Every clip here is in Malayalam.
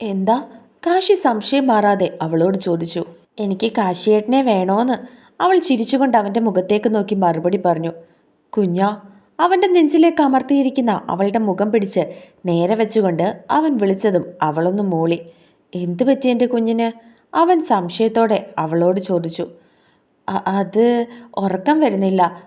എന്താ? കാശി സംശയം മാറാതെ അവളോട് ചോദിച്ചു. എനിക്ക് കാശിയേട്ടനെ വേണോന്ന്. അവൾ ചിരിച്ചുകൊണ്ട് അവന്റെ മുഖത്തേക്ക് നോക്കി മറുപടി പറഞ്ഞു. കുഞ്ഞാ അവന്റെ നെഞ്ചിലേക്ക് അമർത്തിയിരിക്കുന്ന അവളുടെ മുഖം പിടിച്ച് നേരെ വെച്ചുകൊണ്ട് അവൻ വിളിച്ചതും അവളൊന്ന് മൂളി. എന്തു പറ്റി എന്റെ കുഞ്ഞിന്? അവൻ സംശയത്തോടെ അവളോട് ചോദിച്ചു. അത് ഉറക്കം വരുന്നില്ല.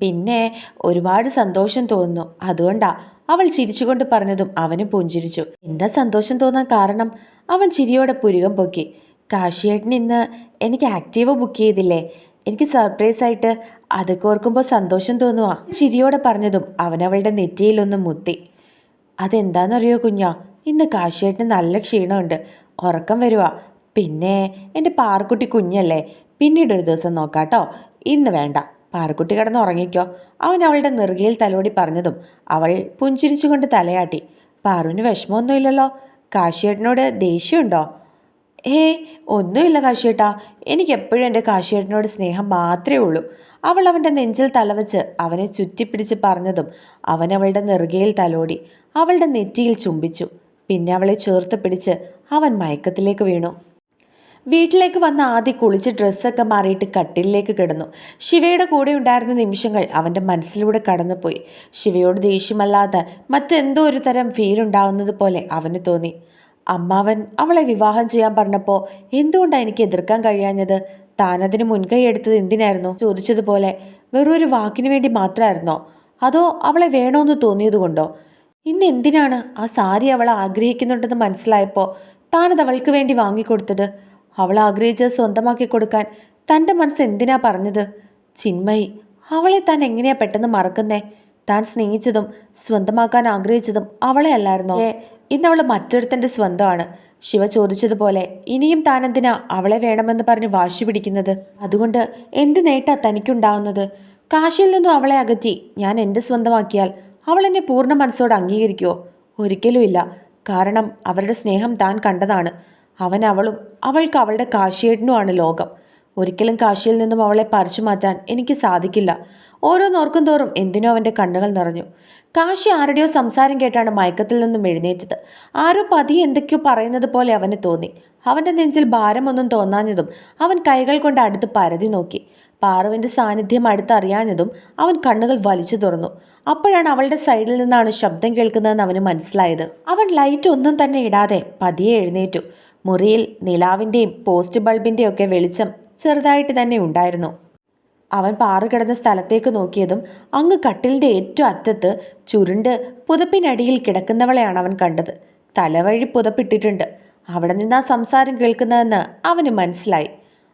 പിന്നെ ഒരുപാട് സന്തോഷം തോന്നുന്നു. അതുകൊണ്ടാ അവൾ ചിരിച്ചുകൊണ്ട് പറഞ്ഞതും അവനും പുഞ്ചിരിച്ചു. എന്താ സന്തോഷം തോന്നാൻ കാരണം? അവൻ ചിരിയോടെ പുരുകം പൊക്കി. കാശിയേട്ടൻ ഇന്ന് എനിക്ക് ആക്റ്റീവ് ബുക്ക് ചെയ്തില്ലേ? എനിക്ക് സർപ്രൈസ് ആയിട്ട് അതൊക്കെ ഓർക്കുമ്പോൾ സന്തോഷം തോന്നുവാ. ചിരിയോടെ പറഞ്ഞതും അവനവളുടെ നെറ്റിയിലൊന്ന് മുത്തി. അതെന്താണെന്നറിയോ കുഞ്ഞാ? ഇന്ന് കാശിയേട്ടന് നല്ല ക്ഷീണമുണ്ട്. ഉറക്കം വരുവാ. പിന്നെ എന്റെ പാർക്കുട്ടി കുഞ്ഞല്ലേ? പിന്നീട് ഒരു ദിവസം നോക്കാട്ടോ. ഇന്ന് വേണ്ട. പാറക്കുട്ടി കിടന്ന് ഉറങ്ങിക്കോ. അവൻ അവളുടെ നെറുകയിൽ തലോടി പറഞ്ഞതും അവൾ പുഞ്ചിരിച്ചുകൊണ്ട് തലയാട്ടി. പാറുവിന് വിഷമമൊന്നുമില്ലല്ലോ. കാശിയേട്ടനോട് ദേഷ്യമുണ്ടോ? ഹേ ഒന്നുമില്ല കാശിയേട്ടാ. എനിക്കെപ്പോഴും എന്റെ കാശിയേട്ടനോട് സ്നേഹം മാത്രമേ ഉള്ളൂ. അവൾ അവന്റെ നെഞ്ചിൽ തലവെച്ച് അവനെ ചുറ്റിപ്പിടിച്ച് പറഞ്ഞതും അവൻ അവളുടെ നെറുകയിൽ തലോടി അവളുടെ നെറ്റിയിൽ ചുംബിച്ചു. പിന്നെ അവളെ ചേർത്ത് പിടിച്ച് അവൻ മയക്കത്തിലേക്ക് വീണു. വീട്ടിലേക്ക് വന്ന ആദ്യം കുളിച്ച് ഡ്രസ്സൊക്കെ മാറിയിട്ട് കട്ടിലിലേക്ക് കിടന്നു. ശിവയുടെ കൂടെ ഉണ്ടായിരുന്ന നിമിഷങ്ങൾ അവന്റെ മനസ്സിലൂടെ കടന്നുപോയി. ശിവയോട് ദേഷ്യമല്ലാതെ മറ്റെന്തോ ഒരു തരം ഫീൽ ഉണ്ടാവുന്നത് പോലെ അവന് തോന്നി. അമ്മാവൻ അവളെ വിവാഹം ചെയ്യാൻ പറഞ്ഞപ്പോൾ എന്തുകൊണ്ടാണ് എനിക്ക് എതിർക്കാൻ കഴിയാഞ്ഞത്? താനതിന് മുൻകൈ എടുത്തത് എന്തിനായിരുന്നു? ചോദിച്ചതുപോലെ വെറും ഒരു വാക്കിന് വേണ്ടി മാത്രമായിരുന്നോ അതോ അവളെ വേണോന്ന് തോന്നിയതുകൊണ്ടോ? ഇന്ന് എന്തിനാണ് ആ സാരി അവളെ ആഗ്രഹിക്കുന്നുണ്ടെന്ന് മനസ്സിലായപ്പോൾ താനത് അവൾക്ക് വേണ്ടി വാങ്ങിക്കൊടുത്തത്? അവൾ ആഗ്രഹിച്ചത് സ്വന്തമാക്കി കൊടുക്കാൻ തന്റെ മനസ്സ് എന്തിനാ പറഞ്ഞത്? ചിന്മയി അവളെ താൻ എങ്ങനെയാ പെട്ടെന്ന് മറക്കുന്നേ? താൻ സ്നേഹിച്ചതും സ്വന്തമാക്കാൻ ആഗ്രഹിച്ചതും അവളെ അല്ലായിരുന്നോ? ഇന്ന് അവൾ മറ്റൊരുത്തന്റെ സ്വന്തമാണ്. ശിവ ചോദിച്ചതുപോലെ ഇനിയും താൻ താനെന്തിനാ അവളെ വേണമെന്ന് പറഞ്ഞ് വാശി പിടിക്കുന്നത്? അതുകൊണ്ട് എന്ത് നേട്ടാ തനിക്കുണ്ടാവുന്നത്? കാശിയിൽ നിന്നും അവളെ അകറ്റി ഞാൻ എന്റെ സ്വന്തമാക്കിയാൽ അവൾ എന്നെ പൂർണ മനസ്സോടെ അംഗീകരിക്കുമോ ഒരിക്കലുമില്ല. കാരണം അവരുടെ സ്നേഹം താൻ കണ്ടതാണ്. അവൻ അവളും അവൾക്ക് അവളുടെ കാശിയേട്ടനുമാണ് ലോകം. ഒരിക്കലും കാശിയിൽ നിന്നും അവളെ പറിച്ചു മാറ്റാൻ എനിക്ക് സാധിക്കില്ല. ഓരോന്നോർക്കും തോറും എന്തിനോ അവന്റെ കണ്ണുകൾ നിറഞ്ഞു. കാശി ആരുടെയോ സംസാരം കേട്ടാണ് മയക്കത്തിൽ നിന്നും എഴുന്നേറ്റത്. ആരോ പതി എന്തൊക്കെയോ പറയുന്നത് പോലെ അവന് തോന്നി. അവന്റെ നെഞ്ചിൽ ഭാരമൊന്നും തോന്നാഞ്ഞതും അവൻ കൈകൾ കൊണ്ട് അടുത്ത് പരതി നോക്കി. പാറുവിന്റെ സാന്നിധ്യം അടുത്തറിയാഞ്ഞതും അവൻ കണ്ണുകൾ വലിച്ചു തുറന്നു. അപ്പോഴാണ് അവളുടെ സൈഡിൽ നിന്നാണ് ശബ്ദം കേൾക്കുന്നതെന്ന് അവന് മനസ്സിലായത്. അവൻ ലൈറ്റ് ഒന്നും തന്നെ ഇടാതെ പതിയെ എഴുന്നേറ്റു. മുറിയിൽ നിലാവിന്റെയും പോസ്റ്റ് ബൾബിന്റെയും ഒക്കെ വെളിച്ചം ചെറുതായിട്ട് തന്നെ ഉണ്ടായിരുന്നു. അവൻ പാറുകിടന്ന സ്ഥലത്തേക്ക് നോക്കിയതും അങ്ങ് കട്ടിലിന്റെ ഏറ്റവും അറ്റത്ത് ചുരുണ്ട് പുതപ്പിനടിയിൽ കിടക്കുന്നവളെയാണ് അവൻ കണ്ടത്. തലവഴി പുതപ്പിട്ടിട്ടുണ്ട്. അവിടെ നിന്നാ സംസാരം കേൾക്കുന്നതെന്ന് അവന് മനസ്സിലായി.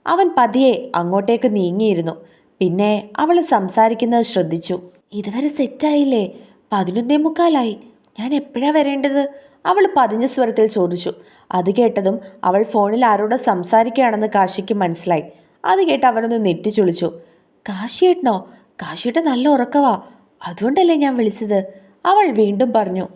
അവൻ പതിയെ അങ്ങോട്ടേക്ക് നീങ്ങിയിരുന്നു. പിന്നെ അവൾ സംസാരിക്കുന്നത് ശ്രദ്ധിച്ചു. ഇതുവരെ സെറ്റായില്ലേ? പതിനൊന്നേ മുക്കാലായി. ഞാൻ എപ്പോഴാണ് വരേണ്ടത്? അവൾ പതിഞ്ഞ സ്വരത്തിൽ ചോദിച്ചു. അത് കേട്ടതും അവൾ ഫോണിൽ ആരോട് സംസാരിക്കുകയാണെന്ന് കാശിക്ക് മനസ്സിലായി. അത് കേട്ട് അവനൊന്ന് നെറ്റിച്ചുളിച്ചു കാശിയേട്ടനോ? കാശിയേട്ടൻ നല്ല ഉറക്കവാ. അതുകൊണ്ടല്ലേ ഞാൻ വിളിച്ചത്? അവൾ വീണ്ടും പറഞ്ഞു.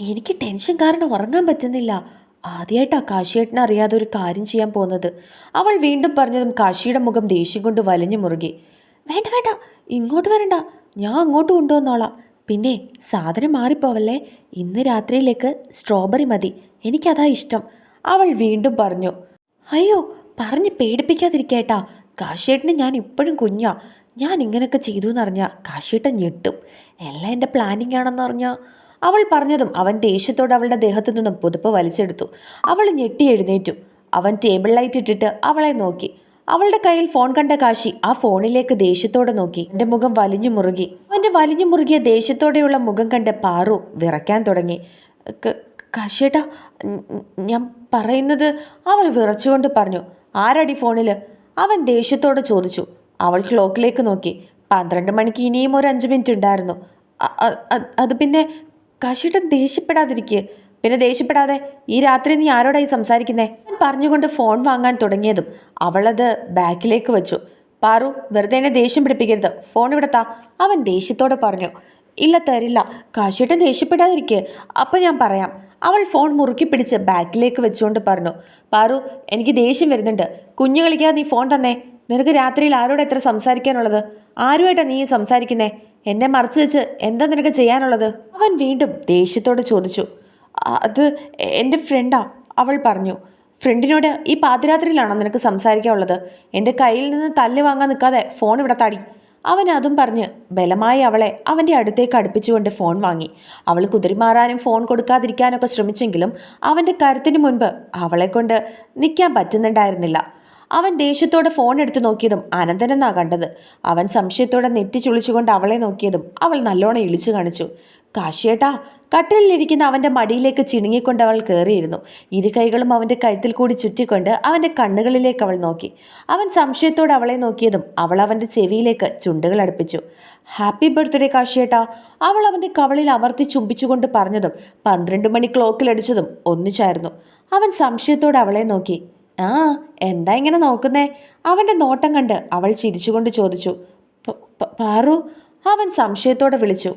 എനിക്ക് ടെൻഷൻ കാരണം ഉറങ്ങാൻ പറ്റുന്നില്ല. ആദ്യമായിട്ടാ കാശിയേട്ടനെ അറിയാതെ ഒരു കാര്യം ചെയ്യാൻ പോകുന്നത്. അവൾ വീണ്ടും പറഞ്ഞതും കാശിയുടെ മുഖം ദേഷ്യം കൊണ്ട് വലിഞ്ഞു മുറുകി. വേണ്ട വേണ്ട. ഇങ്ങോട്ട് വരണ്ട. ഞാൻ അങ്ങോട്ട് കൊണ്ടുവന്നോളാം. പിന്നെ സാധനം മാറിപ്പോവല്ലേ? ഇന്ന് രാത്രിയിലേക്ക് സ്ട്രോബെറി മതി. എനിക്കതാ ഇഷ്ടം. അവൾ വീണ്ടും പറഞ്ഞു. അയ്യോ പറഞ്ഞ് പേടിപ്പിക്കാതിരിക്കേട്ടാ. കാശിയേട്ടന് ഞാൻ ഇപ്പോഴും കുഞ്ഞാ. ഞാൻ ഇങ്ങനെയൊക്കെ ചെയ്തു എന്നറിഞ്ഞാൽ കാശിയേട്ടൻ ഞെട്ടും. എല്ലാം എന്റെ പ്ലാനിങ് ആണെന്ന് പറഞ്ഞാൽ അവൾ പറഞ്ഞതും അവൻ ദേഷ്യത്തോടെ അവളുടെ ദേഹത്തു നിന്നും പുതുപ്പ് വലിച്ചെടുത്തു. അവൾ ഞെട്ടി എഴുന്നേറ്റു. അവൻ ടേബിൾ ലൈറ്റ് ഇട്ടിട്ട് അവളെ നോക്കി. അവളുടെ കയ്യിൽ ഫോൺ കണ്ട കാശി ആ ഫോണിലേക്ക് ദേഷ്യത്തോടെ നോക്കി. എന്റെ മുഖം വലിഞ്ഞു മുറുകി. അവന്റെ വലിഞ്ഞു മുറുകിയ ദേഷ്യത്തോടെയുള്ള മുഖം കണ്ട് പാറു വിറയ്ക്കാൻ തുടങ്ങി. "ക- കാശിയേട്ടാ ഞാൻ പറയുന്നത് അവൾ വിറച്ചുകൊണ്ട് പറഞ്ഞു. ആരടി ഫോണിൽ അവൻ ദേഷ്യത്തോടെ ചോദിച്ചു. അവൾ ക്ലോക്കിലേക്ക് നോക്കി. പന്ത്രണ്ട് മണിക്ക് ഇനിയും ഒരു അഞ്ച് മിനിറ്റ് ഉണ്ടായിരുന്നു. അത് പിന്നെ കാശിയേട്ടൻ ദേഷ്യപ്പെടാതിരിക്കുക പിന്നെ ദേഷ്യപ്പെടാതെ ഈ രാത്രി നീ ആരോടായി സംസാരിക്കുന്നേ? ഞാൻ പറഞ്ഞുകൊണ്ട് ഫോൺ വാങ്ങാൻ തുടങ്ങിയതും അവളത് ബാക്കിലേക്ക് വെച്ചു. പാറു വെറുതെ എന്നെ ദേഷ്യം പിടിപ്പിക്കരുത്. ഫോൺ ഇവിടത്താ അവൻ ദേഷ്യത്തോടെ പറഞ്ഞു. ഇല്ല തരില്ല. കാശിയേട്ടൻ ദേഷ്യപ്പെടാതിരിക്കെ. അപ്പം ഞാൻ പറയാം. അവൾ ഫോൺ മുറുക്കി പിടിച്ച് ബാക്കിലേക്ക് വെച്ചുകൊണ്ട് പറഞ്ഞു. പാറു എനിക്ക് ദേഷ്യം വരുന്നുണ്ട്. കുഞ്ഞു കളിക്കാതെ നീ ഫോൺ തന്നെ. നിനക്ക് രാത്രിയിൽ ആരോട് എത്ര സംസാരിക്കാനുള്ളത്? ആരുമായിട്ടാ നീ സംസാരിക്കുന്നേ? എന്നെ മറച്ചു വെച്ച് എന്താ നിനക്ക് ചെയ്യാനുള്ളത്? അവൻ വീണ്ടും ദേഷ്യത്തോടെ ചോദിച്ചു. അത് എന്റെ ഫ്രണ്ടാ അവൾ പറഞ്ഞു. ഫ്രണ്ടിനോട് ഈ പാതിരാത്രിയിലാണോ നിനക്ക് സംസാരിക്കാനുള്ളത്? എന്റെ കയ്യിൽ നിന്ന് തല്ല് വാങ്ങാൻ നിൽക്കാതെ ഫോൺ ഇവിടെ താടി. അവൻ അതും പറഞ്ഞ് ബലമായി അവളെ അവന്റെ അടുത്തേക്ക് അടുപ്പിച്ചുകൊണ്ട് ഫോൺ വാങ്ങി. അവൾ കുതിരിമാറാനും ഫോൺ കൊടുക്കാതിരിക്കാനൊക്കെ ശ്രമിച്ചെങ്കിലും അവന്റെ കരുത്തിന് മുൻപ് അവളെ കൊണ്ട് നിൽക്കാൻ പറ്റുന്നുണ്ടായിരുന്നില്ല. അവൻ ദേഷ്യത്തോടെ ഫോൺ എടുത്തു നോക്കിയതും അനന്തനെന്നാ കണ്ടത്. അവൻ സംശയത്തോടെ നെറ്റി ചുളിച്ചുകൊണ്ട് അവളെ നോക്കിയതും അവൾ നല്ലോണം ഇളിച്ചു കാണിച്ചു. കാശിയേട്ടാ കട്ടിലിരിക്കുന്ന അവന്റെ മടിയിലേക്ക് ചിണുങ്ങിക്കൊണ്ട് അവൾ കയറിയിരുന്നു ഇരു കൈകളും അവന്റെ കഴുത്തിൽ കൂടി ചുറ്റിക്കൊണ്ട് അവന്റെ കണ്ണുകളിലേക്ക് അവൾ നോക്കി. അവൻ സംശയത്തോടെ അവളെ നോക്കിയതും അവൾ അവന്റെ ചെവിയിലേക്ക് ചുണ്ടുകൾ അടുപ്പിച്ചു. ഹാപ്പി ബർത്ത്ഡേ കാശിയേട്ടാ അവൾ അവന്റെ കവളിൽ അമർത്തി ചുംബിച്ചുകൊണ്ട് പറഞ്ഞതും പന്ത്രണ്ട് മണി ക്ലോക്കിലടിച്ചതും ഒന്നിച്ചായിരുന്നു. അവൻ സംശയത്തോടെ അവളെ നോക്കി. ആ എന്താ ഇങ്ങനെ നോക്കുന്നേ? അവന്റെ നോട്ടം കണ്ട് അവൾ ചിരിച്ചുകൊണ്ട് ചോദിച്ചു. "പ- പ- പാറു അവൻ സംശയത്തോടെ വിളിച്ചു.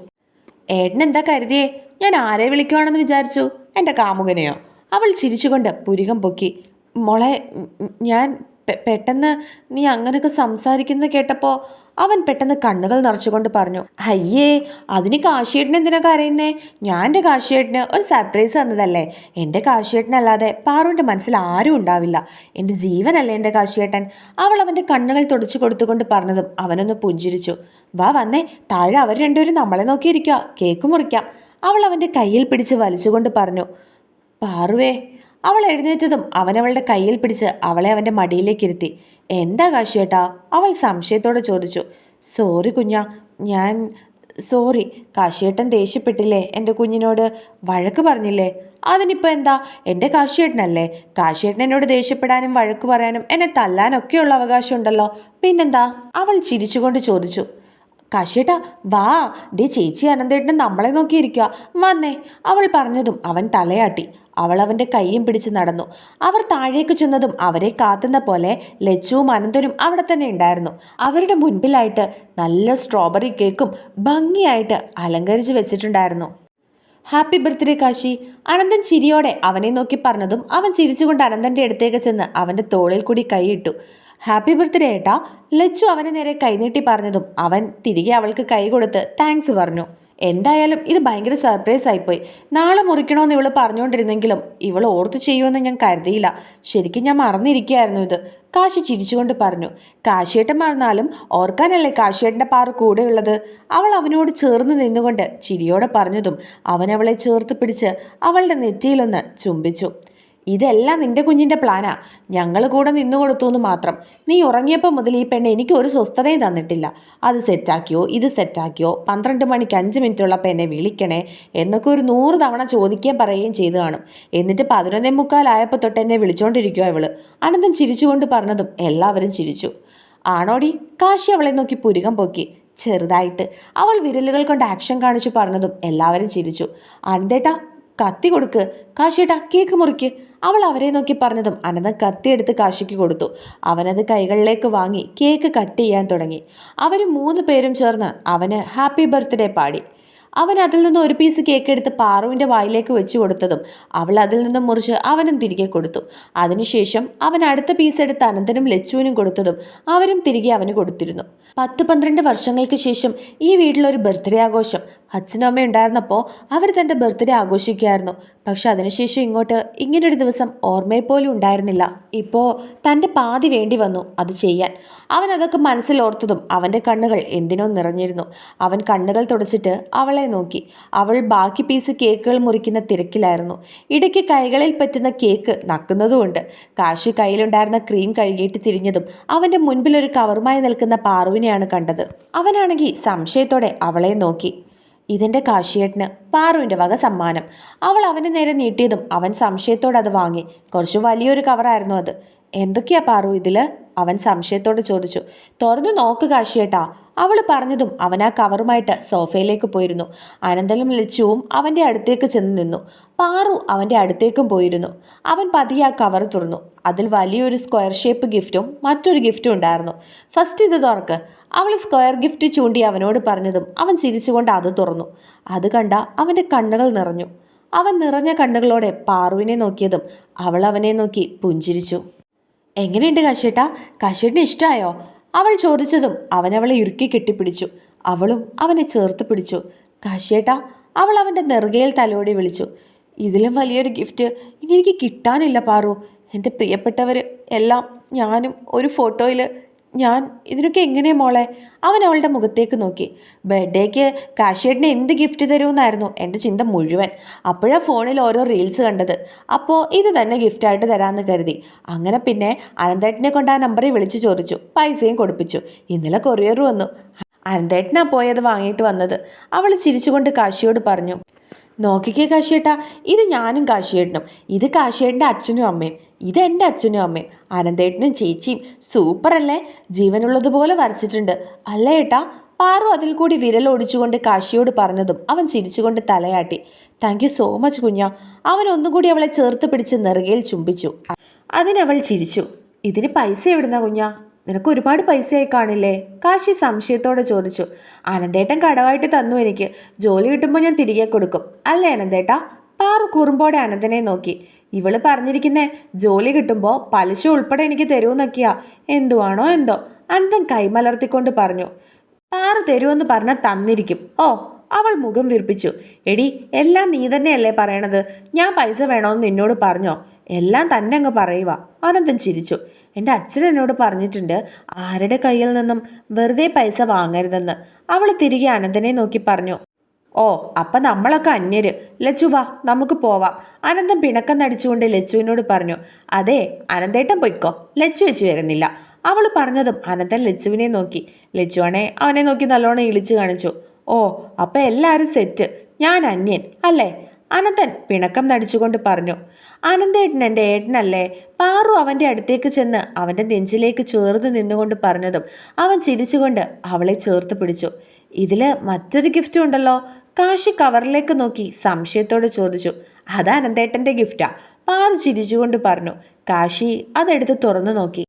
ഏട്ടൻ എന്താ കരുതിയേ? ഞാൻ ആരെ വിളിക്കുവാണെന്ന് വിചാരിച്ചു? എന്റെ കാമുകനെയോ? അവൾ ചിരിച്ചുകൊണ്ട് പുരികം പൊക്കി. മോളെ ഞാൻ പെട്ടെന്ന് നീ അങ്ങനെയൊക്കെ സംസാരിക്കുന്നത് കേട്ടപ്പോൾ അവൻ പെട്ടെന്ന് കണ്ണുകൾ നിറച്ചുകൊണ്ട് പറഞ്ഞു അയ്യേ അതിന് കാശിയേട്ടൻ എന്തിനാ കരയുന്നേ? ഞാൻ എന്റെ കാശിയേട്ടന് ഒരു സർപ്രൈസ് തന്നതല്ലേ? എന്റെ കാശിയേട്ടനല്ലാതെ പാറുവിന്റെ മനസ്സിൽ ആരും ഉണ്ടാവില്ല. എന്റെ ജീവനല്ലേ എന്റെ കാശിയേട്ടൻ? അവൾ അവന്റെ കണ്ണുകൾ തുടച്ചു കൊടുത്തുകൊണ്ട് പറഞ്ഞതും അവനൊന്ന് പുഞ്ചിരിച്ചു വാ വന്നേ താഴെ അവർ രണ്ടുപേരും നമ്മളെ നോക്കിയിരിക്കുക കേക്ക് മുറിക്കാം. അവൾ അവന്റെ കയ്യിൽ പിടിച്ച് വലിച്ചുകൊണ്ട് പറഞ്ഞു പാറുവേ അവൾ എഴുന്നേറ്റതും അവനവളുടെ കയ്യിൽ പിടിച്ച് അവളെ അവന്റെ മടിയിലേക്ക് ഇരുത്തി. എന്താ കാശിയേട്ടാ? അവൾ സംശയത്തോടെ ചോദിച്ചു. സോറി കുഞ്ഞ ഞാൻ സോറി കാശിയേട്ടൻ ദേഷ്യപ്പെട്ടില്ലേ എന്റെ കുഞ്ഞിനോട്? വഴക്ക് പറഞ്ഞില്ലേ? അതിനിപ്പോൾ എന്താ? എന്റെ കാശിയേട്ടനല്ലേ? കാശിയേട്ടൻ എന്നോട് ദേഷ്യപ്പെടാനും വഴക്ക് പറയാനും എന്നെ തല്ലാനൊക്കെയുള്ള അവകാശമുണ്ടല്ലോ. പിന്നെന്താ? അവൾ ചിരിച്ചുകൊണ്ട് ചോദിച്ചു. കാശിയേട്ടാ വാ. ദേ ചേച്ചി അനന്തേട്ടൻ നമ്മളെ നോക്കിയിരിക്കുക വന്നേ. അവൾ പറഞ്ഞതും അവൻ തലയാട്ടി. അവൾ അവന്റെ കൈയും പിടിച്ച് നടന്നു. അവർ താഴേക്ക് ചെന്നതും അവരെ കാത്തുന്ന പോലെ ലച്ചുവും അനന്തനും അവിടെ തന്നെ ഉണ്ടായിരുന്നു. അവരുടെ മുൻപിലായിട്ട് നല്ല സ്ട്രോബെറി കേക്കും ഭംഗിയായിട്ട് അലങ്കരിച്ച് വെച്ചിട്ടുണ്ടായിരുന്നു. Happy birthday Kashi. അനന്തൻ ചിരിയോടെ അവനെ നോക്കി പറഞ്ഞതും അവൻ ചിരിച്ചുകൊണ്ട് അനന്തന്റെ അടുത്തേക്ക് ചെന്ന് അവന്റെ തോളിൽ കൂടി കൈയിട്ടു ഹാപ്പി ബർത്ത്ഡേ ഏട്ടാ. ലച്ചു അവനെ നേരെ കൈനീട്ടി പറഞ്ഞതും അവൻ തിരികെ അവൾക്ക് കൈ കൊടുത്ത് താങ്ക്സ് പറഞ്ഞു. എന്തായാലും ഇത് ഭയങ്കര സർപ്രൈസ് ആയിപ്പോയി. നാളെ മുറിക്കണമെന്ന് ഇവൾ പറഞ്ഞുകൊണ്ടിരുന്നെങ്കിലും ഇവൾ ഓർത്ത് ചെയ്യുമെന്ന് ഞാൻ കരുതിയില്ല. ശരിക്കും ഞാൻ മറന്നിരിക്കുകയായിരുന്നു ഇത്. കാശി ചിരിച്ചുകൊണ്ട് പറഞ്ഞു കാശിയേട്ടൻ മറന്നാലും ഓർക്കാനല്ലേ കാശിയേട്ടന്റെ പാറ കൂടെയുള്ളത്? അവൾ അവനോട് ചേർന്ന് നിന്നുകൊണ്ട് ചിരിയോടെ പറഞ്ഞതും അവനവളെ ചേർത്ത് പിടിച്ച് അവളുടെ നെറ്റിയിലൊന്ന് ചുംബിച്ചു. ഇതെല്ലാം നിന്റെ കുഞ്ഞിന്റെ പ്ലാനാ. ഞങ്ങൾ കൂടെ നിന്നു കൊടുത്തു എന്ന് മാത്രം. നീ ഉറങ്ങിയപ്പോൾ മുതൽ ഈ പെണ്ണ് എനിക്ക് ഒരു സ്വസ്ഥതയും തന്നിട്ടില്ല. അത് സെറ്റാക്കിയോ ഇത് സെറ്റാക്കിയോ പന്ത്രണ്ട് മണിക്ക് അഞ്ച് മിനിറ്റുള്ളപ്പോൾ എന്നെ വിളിക്കണേ എന്നൊക്കെ ഒരു നൂറ് തവണ ചോദിക്കുകയും പറയുകയും ചെയ്തു കാണും. എന്നിട്ട് പതിനൊന്നേ മുക്കാലായപ്പോൾ തൊട്ട് എന്നെ വിളിച്ചുകൊണ്ടിരിക്കുക ഇവൾ. അനന്തൻ ചിരിച്ചുകൊണ്ട് പറഞ്ഞതും എല്ലാവരും ചിരിച്ചു. ആണോടി? കാശി അവളെ നോക്കി പുരുകം പൊക്കി. ചെറുതായിട്ട്. അവൾ വിരലുകൾ കൊണ്ട് ആക്ഷൻ കാണിച്ചു പറഞ്ഞതും എല്ലാവരും ചിരിച്ചു. അനന്തേട്ടാ കത്തി കൊടുക്ക്. കാശിയേട്ടാ കേക്ക് മുറിക്ക്. അവൾ അവരെ നോക്കി പറഞ്ഞതും അനന്തൻ കത്തിയെടുത്ത് കാശിക്ക് കൊടുത്തു. അവനത് കൈകളിലേക്ക് വാങ്ങി കേക്ക് കട്ട് ചെയ്യാൻ തുടങ്ങി. അവർ മൂന്ന് പേരും ചേർന്ന് അവന് ഹാപ്പി ബർത്ത്ഡേ പാടി. അവൻ അതിൽ നിന്ന് ഒരു പീസ് കേക്ക് എടുത്ത് പാറുവിന്റെ വായിലേക്ക് വെച്ച് കൊടുത്തതും അവൾ അതിൽ നിന്ന് മുറിച്ച് അവനും തിരികെ കൊടുത്തു. അതിനുശേഷം അവൻ അടുത്ത പീസ് എടുത്ത് അനന്തനും ലച്ചുവിനും കൊടുത്തതും അവരും തിരികെ അവന് കൊടുത്തിരുന്നു. പത്ത് പന്ത്രണ്ട് വർഷങ്ങൾക്ക് ശേഷം ഈ വീട്ടിലൊരു ബർത്ത്ഡേ ആഘോഷം അച്ഛനും അമ്മയും ഉണ്ടായിരുന്നപ്പോൾ അവർ തന്റെ ബർത്ത്ഡേ ആഘോഷിക്കുകയായിരുന്നു. പക്ഷെ അതിനുശേഷം ഇങ്ങോട്ട് ഇങ്ങനൊരു ദിവസം ഓർമ്മയിൽ പോലും ഉണ്ടായിരുന്നില്ല. ഇപ്പോൾ തന്റെ പാതി വേണ്ടി വന്നു അത് ചെയ്യാൻ. അവൻ അതൊക്കെ മനസ്സിലോർത്തതും അവന്റെ കണ്ണുകൾ എന്തിനോ നിറഞ്ഞിരുന്നു. അവൻ കണ്ണുകൾ തുടച്ചിട്ട് അവളെ നോക്കി. അവൾ ബാക്കി പീസ് കേക്കുകൾ മുറിക്കുന്ന തിരക്കിലായിരുന്നു. ഇടയ്ക്ക് കൈകളിൽ പറ്റുന്ന കേക്ക് നക്കുന്നതുമുണ്ട്. കാശി കയ്യിലുണ്ടായിരുന്ന ക്രീം കഴുകിയിട്ട് തിരിഞ്ഞതും അവന്റെ മുൻപിൽ ഒരു കവറുമായി നിൽക്കുന്ന പാറുവിനെയാണ് കണ്ടത്. അവനാണെങ്കിൽ സംശയത്തോടെ അവളെ നോക്കി. ഇതെന്റെ കാശിയേട്ടന് പാറുവിന്റെ വക സമ്മാനം. അവൾ അവന് നേരെ നീട്ടിയതും അവൻ സംശയത്തോടെ അത് വാങ്ങി. കുറച്ച് വലിയൊരു കവറായിരുന്നു അത്. എന്തൊക്കെയാ പാറു ഇതിൽ അവൻ സംശയത്തോടെ ചോദിച്ചു. തുറന്നു നോക്ക് കാശിയേട്ടാ. അവൾ പറഞ്ഞതും അവൻ ആ കവറുമായിട്ട് സോഫയിലേക്ക് പോയിരുന്നു. അനന്തലും ലച്ചുവും അവന്റെ അടുത്തേക്ക് ചെന്ന് നിന്നു. പാറു അവന്റെ അടുത്തേക്കും പോയിരുന്നു. അവൻ പതിയെ ആ കവർ തുറന്നു. അതിൽ വലിയൊരു സ്ക്വയർ ഷേപ്പ് ഗിഫ്റ്റും മറ്റൊരു ഗിഫ്റ്റും ഉണ്ടായിരുന്നു. ഫസ്റ്റ് ഇത് തുറക്ക്. അവൾ സ്ക്വയർ ഗിഫ്റ്റ് ചൂണ്ടി അവനോട് പറഞ്ഞതും അവൻ ചിരിച്ചുകൊണ്ട് അത് തുറന്നു. അത് കണ്ട അവന്റെ കണ്ണുകൾ നിറഞ്ഞു. അവൻ നിറഞ്ഞ കണ്ണുകളോടെ പാറുവിനെ നോക്കിയതും അവൾ അവനെ നോക്കി പുഞ്ചിരിച്ചു. എങ്ങനെയുണ്ട് കാശേട്ടാ കാശേട്ടിന് ഇഷ്ടമായോ അവൾ ചോദിച്ചതും അവൻ അവളെ ഇറുക്കി കെട്ടിപ്പിടിച്ചു. അവളും അവനെ ചേർത്ത് പിടിച്ചു. കാശേട്ടാ അവൾ അവന്റെ നെറുകയിൽ തലോടി വിളിച്ചു. ഇതിലും വലിയൊരു ഗിഫ്റ്റ് ഇനി എനിക്ക് കിട്ടാനില്ല പാറു. എന്റെ പ്രിയപ്പെട്ടവർ എല്ലാം ഞാനും ഒരു ഫോട്ടോയിൽ ഞാൻ ഇതിനൊക്കെ എങ്ങനെയാ മോളെ? അവൻ അവളുടെ മുഖത്തേക്ക് നോക്കി. ബർത്ത്ഡേക്ക് കാശിയേട്ടിന് എന്ത് ഗിഫ്റ്റ് തരുമെന്നായിരുന്നു എന്റെ ചിന്ത മുഴുവൻ. അപ്പോഴാണ് ഫോണിൽ ഓരോ റീൽസ് കണ്ടത്. അപ്പോൾ ഇത് തന്നെ ഗിഫ്റ്റായിട്ട് തരാമെന്ന് കരുതി. അങ്ങനെ പിന്നെ അനന്തേട്ടനെ കൊണ്ട് ആ നമ്പറിൽ വിളിച്ച് ചോദിച്ചു. പൈസയും കൊടുപ്പിച്ചു. ഇന്നലെ കൊറിയർ വന്നു. അനന്തേട്ടനാ പോയത് വാങ്ങിയിട്ട് വന്നത്. അവൾ ചിരിച്ചുകൊണ്ട് കാശിയോട് പറഞ്ഞു. നോക്കിക്കേ കാശിയേട്ടാ ഇത് ഞാനും കാശിയേട്ടനും. ഇത് കാശിയേട്ടന്റെ അച്ഛനും അമ്മയും. ഇത് എന്റെ അച്ഛനും അമ്മയും അനന്തേട്ടനും ചേച്ചിയും സൂപ്പറല്ലേ? ജീവനുള്ളതുപോലെ വരച്ചിട്ടുണ്ട്. അല്ലേ ഏട്ടാ? പാറു അതിൽ കൂടി വിരൽ ഓടിച്ചുകൊണ്ട് കാശിയോട് പറഞ്ഞതും അവൻ ചിരിച്ചുകൊണ്ട് തലയാട്ടി. താങ്ക് യു സോ മച്ച് കുഞ്ഞ. അവൻ ഒന്നും കൂടി അവളെ ചേർത്ത് പിടിച്ച് നെറുകയിൽ ചുംബിച്ചു. അതിനവൾ ചിരിച്ചു. ഇതിന് പൈസ എവിടുന്ന കുഞ്ഞ? നിനക്ക് ഒരുപാട് പൈസയായി കാണില്ലേ? കാശി സംശയത്തോടെ ചോദിച്ചു. അനന്തേട്ടൻ കടവായിട്ട് തന്നു എനിക്ക്. ജോലി കിട്ടുമ്പോൾ ഞാൻ തിരികെ കൊടുക്കും. അല്ലേ അനന്തേട്ടാ? പാറു കുറുമ്പോടെ അനന്തനെ നോക്കി. ഇവൾ പറഞ്ഞിരിക്കുന്നേ ജോലി കിട്ടുമ്പോൾ പലിശ ഉൾപ്പെടെ എനിക്ക് തരുമെന്നൊക്കെയാ എന്തുവാണോ എന്തോ. അനന്തൻ കൈമലർത്തിക്കൊണ്ട് പറഞ്ഞു. പാറ തരുമെന്ന് പറഞ്ഞാൽ തന്നിരിക്കും. ഓ അവൾ മുഖം വീർപ്പിച്ചു. എടി എല്ലാം നീ തന്നെയല്ലേ പറയണത്? ഞാൻ പൈസ വേണമെന്ന് നിന്നോട് പറഞ്ഞോ? എല്ലാം തന്നെ അങ്ങ് പറയുക അനന്തൻ ചിരിച്ചു. എന്റെ അച്ഛൻ എന്നോട് പറഞ്ഞിട്ടുണ്ട് ആരുടെ കയ്യിൽ നിന്നും വെറുതെ പൈസ വാങ്ങരുതെന്ന്. അവൾ തിരികെ അനന്തനെ നോക്കി പറഞ്ഞു. ഓ അപ്പം നമ്മളൊക്കെ അന്യര്. ലച്ചു വാ നമുക്ക് പോവാം. അനന്തം പിണക്കം നടിച്ചുകൊണ്ട് ലച്ചുവിനോട് പറഞ്ഞു അതെ അനന്തേട്ടൻ പൊയ്ക്കോ. ലച്ചു വെച്ച് വരുന്നില്ല. അവൾ പറഞ്ഞതും അനന്തൻ ലച്ചുവിനെ നോക്കി. ലച്ചുവാണെ അവനെ നോക്കി നല്ലോണം ഇളിച്ചു കാണിച്ചു. ഓ അപ്പം എല്ലാവരും സെറ്റ്. ഞാൻ അന്യൻ അല്ലേ? അനന്തൻ പിണക്കം നടിച്ചുകൊണ്ട് പറഞ്ഞു അനന്തേട്ടൻ എന്റെ ഏട്ടനല്ലേ? പാറു അവന്റെ അടുത്തേക്ക് ചെന്ന് അവന്റെ നെഞ്ചിലേക്ക് ചേർന്ന് നിന്നുകൊണ്ട് പറഞ്ഞതും അവൻ ചിരിച്ചുകൊണ്ട് അവളെ ചേർത്ത് പിടിച്ചു. ഇതിൽ മറ്റൊരു ഗിഫ്റ്റും ഉണ്ടല്ലോ. കാശി കവറിലേക്ക് നോക്കി സംശയത്തോടെ ചോദിച്ചു അത് അനന്തേട്ടന്റെ ഗിഫ്റ്റാ? പാറു ചിരിച്ചുകൊണ്ട് പറഞ്ഞു കാശി അതെടുത്ത് തുറന്നു നോക്കി.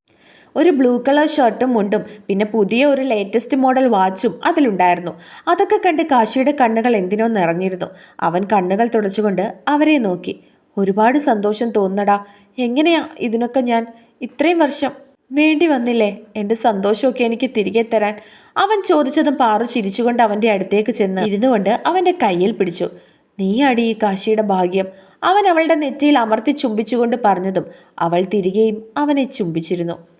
ഒരു ബ്ലൂ കളർ ഷർട്ടും മുണ്ടും പിന്നെ പുതിയ ഒരു ലേറ്റസ്റ്റ് മോഡൽ വാച്ചും അതിലുണ്ടായിരുന്നു. അതൊക്കെ കണ്ട് കാശിയുടെ കണ്ണുകൾ എന്തിനോ നിറഞ്ഞിരുന്നു അവൻ കണ്ണുകൾ തുടച്ചുകൊണ്ട് അവരെ നോക്കി. ഒരുപാട് സന്തോഷം തോന്നടാ. എങ്ങനെയാ ഇതിനൊക്കെ ഞാൻ ഇത്രയും വർഷം വേണ്ടി വന്നില്ലേ? എന്റെ സന്തോഷമൊക്കെ എനിക്ക് തിരികെ തരാൻ. അവൻ ചോദിച്ചതും പാറു ചിരിച്ചുകൊണ്ട് അവന്റെ അടുത്തേക്ക് ചെന്ന് ഇരുന്നുകൊണ്ട് അവന്റെ കയ്യിൽ പിടിച്ചു. നീ അടി ഈ കാശിയുടെ ഭാഗ്യം. അവൻ അവളുടെ നെറ്റിയിൽ അമർത്തി ചുംബിച്ചുകൊണ്ട് പറഞ്ഞതും അവൾ തിരികെയും അവനെ ചുംബിച്ചിരുന്നു.